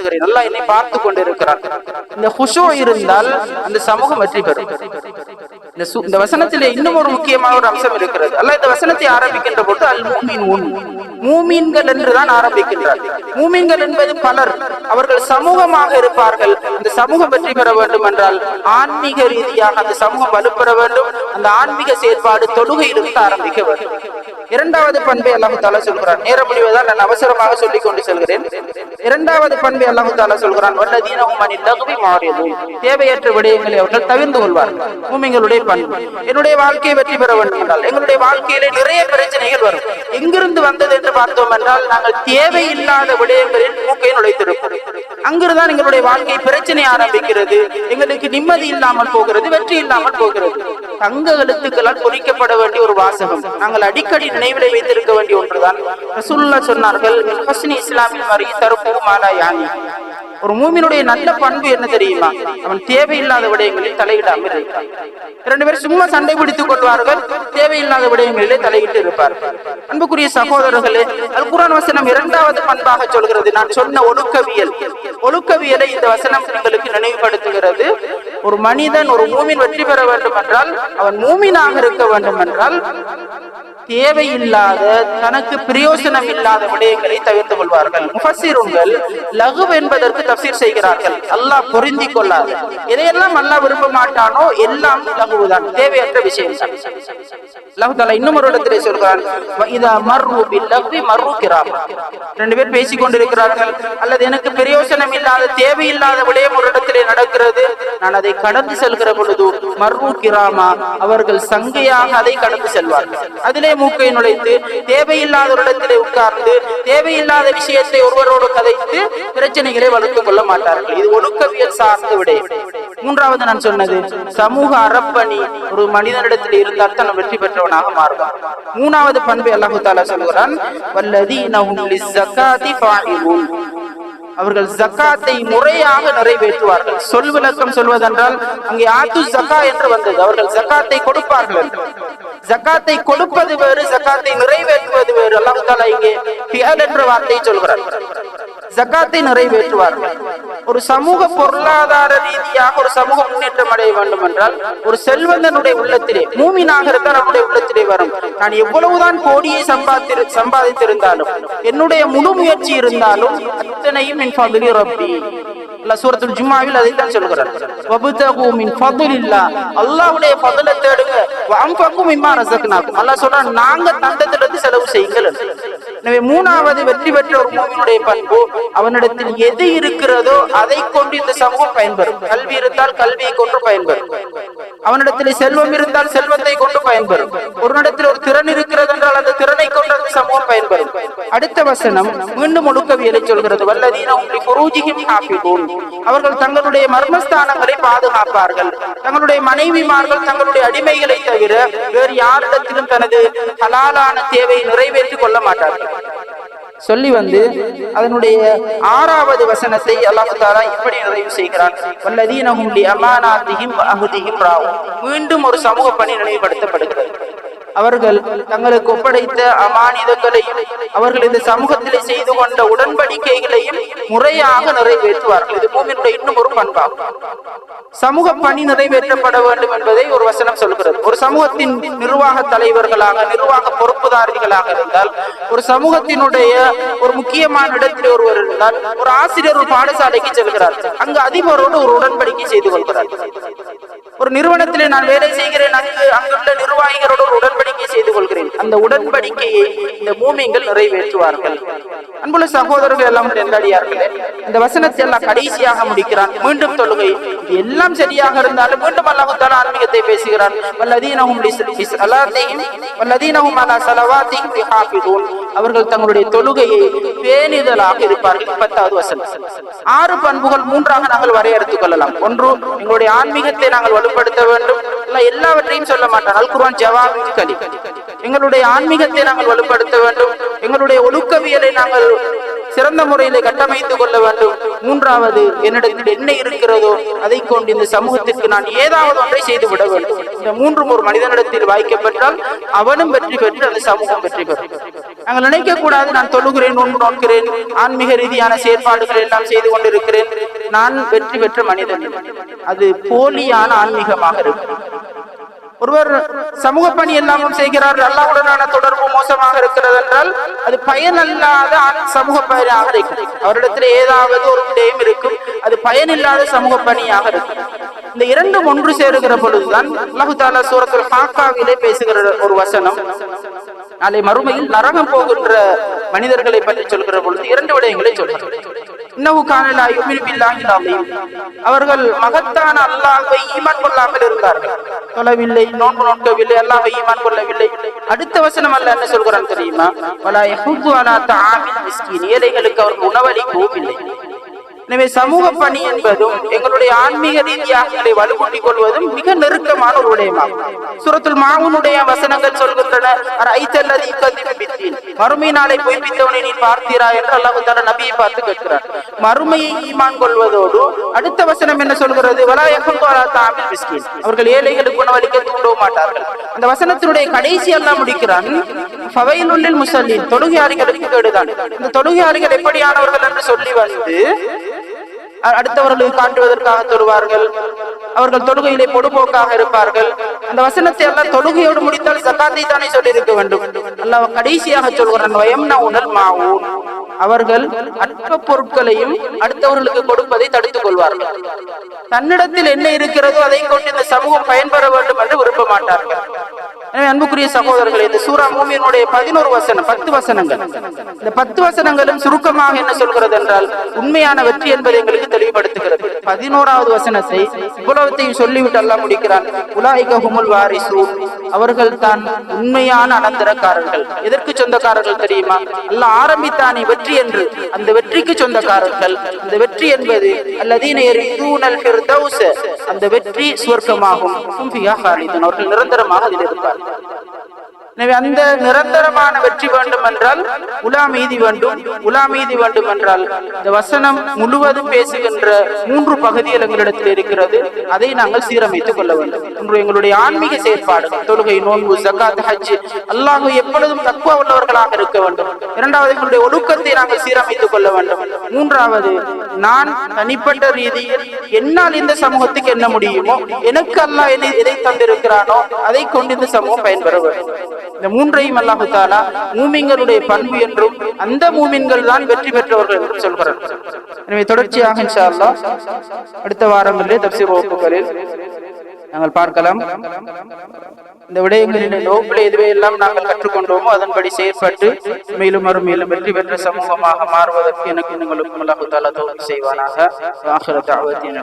உணர்த்துகிறேன் நல்லா என்னை பார்த்து கொண்டிருக்கிறான் இந்த ஹுஷோ இருந்தால் அந்த சமூகம் வெற்றி பெறும். இந்த சு- இந்த வசனத்திலே இன்னும் ஒரு முக்கியமான ஒரு அம்சம் இருக்கிறது. அல்ல இந்த வசனத்தை ஆரம்பிக்கின்ற போது அல் மூமின் உன். மூமீன்கள் என்றுதான் ஆரம்பிக்கின்றார். மூமீன்கள் என்பது பலர். அவர்கள் சமூகமாக இருப்பார்கள். அந்த சமூகம் வெற்றி பெற வேண்டும் என்றால் ஆன்மீக ரீதியாக அந்த சமூகம் வலுப்பெற வேண்டும். அந்த ஆன்மீக செயல்பாடு தொழுகையிலிருந்து ஆரம்பிக்க வேண்டும். இரண்டாவது பண்பை அல்லாஹு தாலா சொல்கிறான். நேரம் முடிவதால் நான் அவசரமாக சொல்லிக் கொண்டு செல்கிறேன். இரண்டாவது பண்பை அல்லாஹு தாலா சொல்கிறான் தகுதி மாறியது. தேவையற்ற விடயங்களை அவர்கள் தவிர்ந்து கொள்வார்கள். பூமிங்களுடைய பண்பு. என்னுடைய வாழ்க்கையை வெற்றி பெற வேண்டும் என்றால் எங்களுடைய வாழ்க்கையிலே நிறைய பிரச்சனைகள் வரும். எங்கிருந்து வந்தது என்று பார்த்தோம் என்றால் நாங்கள் தேவையில்லாத விடயங்களில் மூக்கை நுழைத்திருப்போம். அங்கிருந்தான் எங்களுடைய வாழ்க்கை பிரச்சனை ஆரம்பிக்கிறது. எங்களுக்கு நிம்மதி இல்லாமல் போகிறது வெற்றி இல்லாமல் போகிறது. தங்க எழுத்துக்களால் பொறிக்கப்பட வேண்டிய ஒரு வாசகம். நாங்கள் அடிக்கடி நினைவிலை வைத்திருக்க வேண்டிய ஒன்றுதான். ரசூலுல்லாஹ் சொன்னார்கள் இஸ்லாமின் ஹஸ்னி இஸ்லாமில் மரி தருப்பு மாலா யானி ஒரு மூமினுடைய நல்ல பண்பு என்ன தெரியுமா? அவன் தேவையில்லாத விடயங்களில் தலையிடாமல் இருக்கிறான் இரண்டு பேரும் சும்மா சண்டை பிடித்துக் கொள்வார்கள் தேவையில்லாத விடயங்களிலே தலையிட்டு இருப்பார்கள் அன்புக்குரிய சகோதரர்களே அல் குரான் வசனம் இரண்டாவது பண்பாக சொல்கிறது நான் சொன்ன ஒழுக்கவியல். ஒழுக்கவியலை இந்த வசனம் உங்களுக்கு நினைவுபடுத்துகிறது. ஒரு மனிதன் ஒரு மூமின் வெற்றி பெற வேண்டும் என்றால் அவன் மூமினாக இருக்க வேண்டும் என்றால் தேவையில்லாத தனக்கு பிரயோசனம் இல்லாத விடயங்களை தவிர்த்து கொள்வார்கள். முஃபஸிருங்கள் லகு என்பதற்கு தப்சீர் செய்கிறார்கள். அல்லாஹ் பொருந்தி கொள்ளாது எதையெல்லாம் அல்லாஹ் விரும்ப மாட்டானோ எல்லாம் லகுதான் தேவையற்ற விஷயம். தான் இன்னும் ஒரு இடத்திலே சொல்கிறான் இதா மர்ரு லகுவி லக்வி ரெண்டு பேர் பேசிக் கொண்டிருக்கிறார்கள். அல்லது எனக்கு பிரயோசனம் இல்லாத தேவையில்லாத விடயம் ஒரு இடத்திலே நடக்கிறது. நான் அதை கடந்து செல்கிற பொழுது மர்ரூ கிராமா. அவர்கள் சங்கையாக அதை கடந்து செல்வார்கள். அதிலே மூக்கை நுழைத்து தேவையில்லாத ஒரு இடத்திலே உட்கார்ந்து தேவையில்லாத விஷயத்தை ஒருவரோடு கதைத்து பிரச்சனைகளை வளர்த்துக் கொள்ள மாட்டார்கள். இது ஒழுக்கவியல் சார்ந்த விட. மூன்றாவது நான் சொன்னது சமூக அறப்பணி ஒரு மனிதனிடத்தில் இருந்தால் தான் வெற்றி பெற்றவனாக மாறுவார் மூணாவது பண்பை அல்லாஹு தாலா சொல்கிறான் வல்லதி அவர்கள் ஜக்காத்தை முறையாக நிறைவேற்றுவார்கள். சொல் விளக்கம் சொல்வதென்றால் அங்கே ஆத்து ஜக்கா என்று வந்தது. அவர்கள் ஜக்காத்தை கொடுப்பார்கள். ஜக்காத்தை கொடுப்பது வேறு ஜக்காத்தை நிறைவேற்றுவது வேறு. அல்லாஹு தாலா இங்கே பியல் என்ற வார்த்தையை சொல்கிறார். ஜக்காத்தை நிறைவேற்றுவார்கள் ஒரு சமூக பொருளாதார ரீதியாக ஒரு சமூக முன்னேற்றம் அடைய வேண்டும் என்றால் ஒரு செல்வந்தனுடைய உள்ளத்திலே மூமினாக இருந்தால் அவனுடைய உள்ளத்திலே வரும். நான் எவ்வளவுதான் கோடியை சம்பாதி சம்பாதித்திருந்தாலும் என்னுடைய முழு முயற்சி இருந்தாலும் அத்தனையும் என் ஃபதுலி ரப்பி. அல்லாஹ் சூரத்துல் ஜும்மாவில் அதைத்தான் சொல்கிறார். வபுதகு மின் ஃபதுலில்லா அல்லாஹ்வுடைய ஃபதுலை தேடுங்க. வஅன்ஃபகு மிம்மா ரஸக்னாக்கும் அல்லாஹ் சொல்றான் நாங்க தந்ததிலிருந்து செலவு செய்யுங்கள். எனவே மூணாவது வெற்றி பெற்ற ஒரு மூமினுடைய பண்பு அவனிடத்தில் எது இருக்கிறதோ அதை கொண்டு இந்த சமூகம் பயன்பெறும். கல்வி இருந்தால் கல்வியை கொண்டு பயன்பெறும். அவனிடத்தில் செல்வம் இருந்தால் செல்வத்தை கொண்டு பயன்பெறும். ஒரு இடத்தில் ஒரு திறன் இருக்கிறது என்றால் அந்த திறனை கொண்டு பயன்படும். அடுத்த வசனம் மீண்டும் ஒடுக்கவியலை சொல்கிறது. வல்லதீன அவர்கள் தங்களுடைய மர்மஸ்தானங்களை பாதுகாப்பார்கள். தங்களுடைய மனைவிமார்கள் தங்களுடைய அடிமைகளை தவிர வேறு யாரிடத்திலும் தனது ஹலாலான தேவையை நிறைவேற்றிக் கொள்ள மாட்டார்கள். சொல்லி வந்து அதனுடைய ஆறாவது வசனத்தை அல்லாஹு தாலா இப்படி நிறைவு செய்கிறான். வல்லதீனஹும் லி அமானாத்திஹிம் அஹ்திஹிம் ராவும் மீண்டும் ஒரு சமூக பணி நினைவுபடுத்தப்படுகிறது. அவர்கள் தங்களுக்கு ஒப்படைத்த அமானிதங்களையும் அவர்கள் இந்த சமூகத்திலே செய்து கொண்ட உடன்படிக்கைகளையும் முறையாக நிறைவேற்றுவார்கள். இது பூமியினுடைய இன்னும் ஒரு பண்பாகும். சமூக பணி நிறைவேற்றப்பட வேண்டும் என்பதை ஒரு வசனம் சொல்கிறது. ஒரு சமூகத்தின் நிர்வாக தலைவர்களாக நிர்வாக பொறுப்புதாரிகளாக இருந்தால் ஒரு சமூகத்தினுடைய ஒரு முக்கியமான இடத்தில் ஒருவர் இருந்தால் ஒரு ஆசிரியர் ஒரு பாடசாலைக்கு செல்கிறார். அங்கு அதிபரோடு ஒரு உடன்படிக்கை செய்து கொள்கிறார். ஒரு நிறுவனத்திலே நான் வேலை செய்கிறேன் அங்கு அங்குள்ள நிர்வாகிகளோடு ஒரு உடன்படிக்கை செய்து கொள்கிறேன் அந்த உடன்படிக்கையை இந்த மூமிங்கள் நிறைவேற்றுவார்கள். அன்புள்ள சகோதரர்கள் எல்லாம் நெல்லடியார்களே இந்த வசனத்தை எல்லாம் கடைசியாக முடிக்கிறான். மீண்டும் தொழுகை. எல்லாம் சரியாக இருந்தாலும் மீண்டும் அல்லாஹுத்தால ஆன்மீகத்தை பேசுகிறான். வல்லதீனஹும் லிஸ்ஸலாத்தையும் வல்லதீனஹும் அலா ஸலவாத்திஹிம் அவர்கள் தங்களுடைய தொழுகையை பேணிதலாக இருப்பார்கள். பத்தாவது வசனம். ஆறு பண்புகள் மூன்றாக நாங்கள் வரையறுத்துக் கொள்ளலாம். ஒன்று எங்களுடைய ஆன்மீகத்தை நாங்கள் வலுப்படுத்த வேண்டும். எல்லாவற்றையும் சொல்ல மாட்டான். அல் குர்ஆன் ஜவாபி கலி எங்களுடைய ஆன்மீகத்தை நாங்கள் வலுப்படுத்த வேண்டும். எங்களுடைய ஒழுக்கவியலை நாங்கள் சிறந்த முறையிலே கட்டமைத்துக் கொள்ள வேண்டும். மூன்றாவது என்னிடத்தில் என்ன இருக்கிறதோ அதை கொண்டு இந்த சமூகத்திற்கு நான் ஏதாவது ஒன்றை செய்து விட வேண்டும். இந்த மூன்றும் ஒரு மனிதனிடத்தில் வாய்க்கப்பட்டால் அவனும் வெற்றி பெற்று அந்த சமூகம் வெற்றி பெறும். நாங்கள் நினைக்க கூடாது நான் தொழுகிறேன் நோன்பு நோக்கிறேன் ஆன்மீக ரீதியான செயற்பாடுகள் எல்லாம் செய்து கொண்டிருக்கிறேன். நான் வெற்றி பெற்ற மனிதன். அது போலியான ஆன்மீகமாக இருக்கும். ஒருவர் சமூக பணி எல்லாமும் செய்கிறார் அல்லாவுடனான தொடர்பு மோசமாக இருக்கிறது என்றால் அது பயனல்லாத சமூக பணியாக இருக்கும். அவரிடத்தில் ஏதாவது ஒரு விடயம் இருக்கும். அது பயனில்லாத சமூக பணியாக இருக்கும். இந்த இரண்டும் ஒன்று சேருகிற பொழுதுதான் அல்லாஹு தாலா சூரத்தில் ஹாக்காவிலே பேசுகிற ஒரு வசனம். நாளை மறுமையில் நரகம் போகின்ற மனிதர்களை பற்றி சொல்கிற பொழுது இரண்டு விடயங்களை சொல்கிறார். இன்னவு காணலா யுமின் அவர்கள் மகத்தான அல்லாஹை ஈமான் கொள்ளாமல் இருந்தார்கள். தொழவில்லை நோன்பு நோக்கவில்லை அல்லாஹை ஈமான் கொள்ளவில்லை. அடுத்த வசனம் அல்ல என்ன சொல்கிறான் தெரியுமா? வலா ஏழைகளுக்கு அவர்கள் உணவளிக்கவும் இல்லை. எனவே சமூக பணி என்பதும் எங்களுடைய ஆன்மீக ரீதியாக எங்களை வலுக்கூட்டிக் கொள்வதும் மிக நெருக்கமான ஒரு விடயமாகும். சுரத்துல் மாவுனுடைய வசனங்கள் சொல்கின்றன மறுமை நாளை பொய்ப்பித்தவனை நீ பார்த்தீரா என்று அல்லாஹு தால நபியை பார்த்து கேட்கிறார். மறுமையை ஈமான் கொள்வதோடு அடுத்த வசனம் என்ன சொல்கிறது? அவர்கள் ஏழைகளுக்கு உணவளிக்க தூண்டவும் மாட்டார்கள். அந்த வசனத்தினுடைய கடைசி எல்லாம் முடிக்கிறான் ஃபவைலுள்ளில் முசல்லின். தொழுகையாளிகளுக்கு கேடுதான். இந்த தொழுகையாளிகள் எப்படியானவர்கள் என்று சொல்லி வந்து அடுத்தவர்களுக்கு காட்டுவதற்காக தொழுவார்கள். அவர்கள் தொழுகையிலே பொடுபோக்காக இருப்பார்கள். அந்த வசனத்தை எல்லாம் தொழுகையோடு முடித்தால் சக்காத்தை தானே சொல்லி இருக்க வேண்டும். அல்லாஹ் கடைசியாக சொல்கிறான் வயம்னா உணர் மாவும் அவர்கள் அற்ப பொருட்களையும் அடுத்தவர்களுக்கு கொடுப்பதை தடுத்துக் கொள்வார்கள். தன்னிடத்தில் என்ன இருக்கிறதோ அதை கொண்டு இந்த சமூகம் பயன்பெற வேண்டும் என்று விரும்ப மாட்டார்கள் அன்புக்குரிய சகோதரர்கள் இந்த சூரா மூமியினுடைய பதினோரு வசனம் பத்து வசனங்கள். இந்த பத்து வசனங்களும் சுருக்கமாக என்ன சொல்கிறது என்றால் உண்மையான வெற்றி என்பதை எங்களுக்கு தெளிவுபடுத்துகிறது. பதினோராவது வசனத்தை இவ்வளவத்தையும் சொல்லிவிட்டெல்லாம் முடிக்கிறான். உலாய்க ஹுமுல் வாரிசு அவர்கள் தான் உண்மையான அனந்தரக்காரர்கள். எதற்கு சொந்தக்காரர்கள் தெரியுமா? எல்லாம் ஆரம்பித்தானே வெற்றி என்று. அந்த வெற்றிக்கு சொந்தக்காரர்கள். அந்த வெற்றி என்பது அல்லதீன அந்த வெற்றி சுவர்க்கமாகும். அவர்கள் நிரந்தரமாக அதில் இருப்பார் Yeah. எனவே அந்த நிரந்தரமான வெற்றி வேண்டும் என்றால் உலா மீதி வேண்டும் உலா மீதி வேண்டும் என்றால் இந்த வசனம் முழுவதும் பேசுகின்ற மூன்று பகுதிகள் எங்களிடத்தில் இருக்கிறது. அதை நாங்கள் சீரமைத்துக் கொள்ள வேண்டும். ஒன்று எங்களுடைய ஆன்மீக செயற்பாடு தொழுகை நோன்பு ஜக்காத் ஹஜ் அல்லாஹ் எப்பொழுதும் தக்குவா உள்ளவர்களாக இருக்க வேண்டும். இரண்டாவது எங்களுடைய ஒழுக்கத்தை நாங்கள் சீரமைத்துக் கொள்ள வேண்டும். மூன்றாவது நான் தனிப்பட்ட ரீதியில் என்னால் இந்த சமூகத்துக்கு என்ன முடியுமோ எனக்கு அல்லாஹ் என்னை எதை தந்திருக்கிறானோ அதை கொண்டு இந்த சமூகம் பயன்பெற வேண்டும். இந்த மூன்றையும் அல்லாஹு தாலா மூமிங்களுடைய பண்பு என்றும் அந்த மூமின்கள் தான் வெற்றி பெற்றவர்கள் என்றும் சொல்கிறார் எனவே தொடர்ச்சியாக இன்ஷா அல்லாஹ் அடுத்த வாரங்களிலே தப்சீர் வகுப்புகளில் நாங்கள் பார்க்கலாம். இந்த விடயங்களின் நோக்கில் இதுவே எல்லாம் நாங்கள் கற்றுக்கொண்டோமோ அதன்படி செயற்பட்டு மேலும் வரும் மேலும் வெற்றி பெற்ற சமூகமாக மாறுவதற்கு எனக்கு உங்களுக்கும் அல்லாஹு தாலா தோல்வி செய்வானாக. தாவத்தின்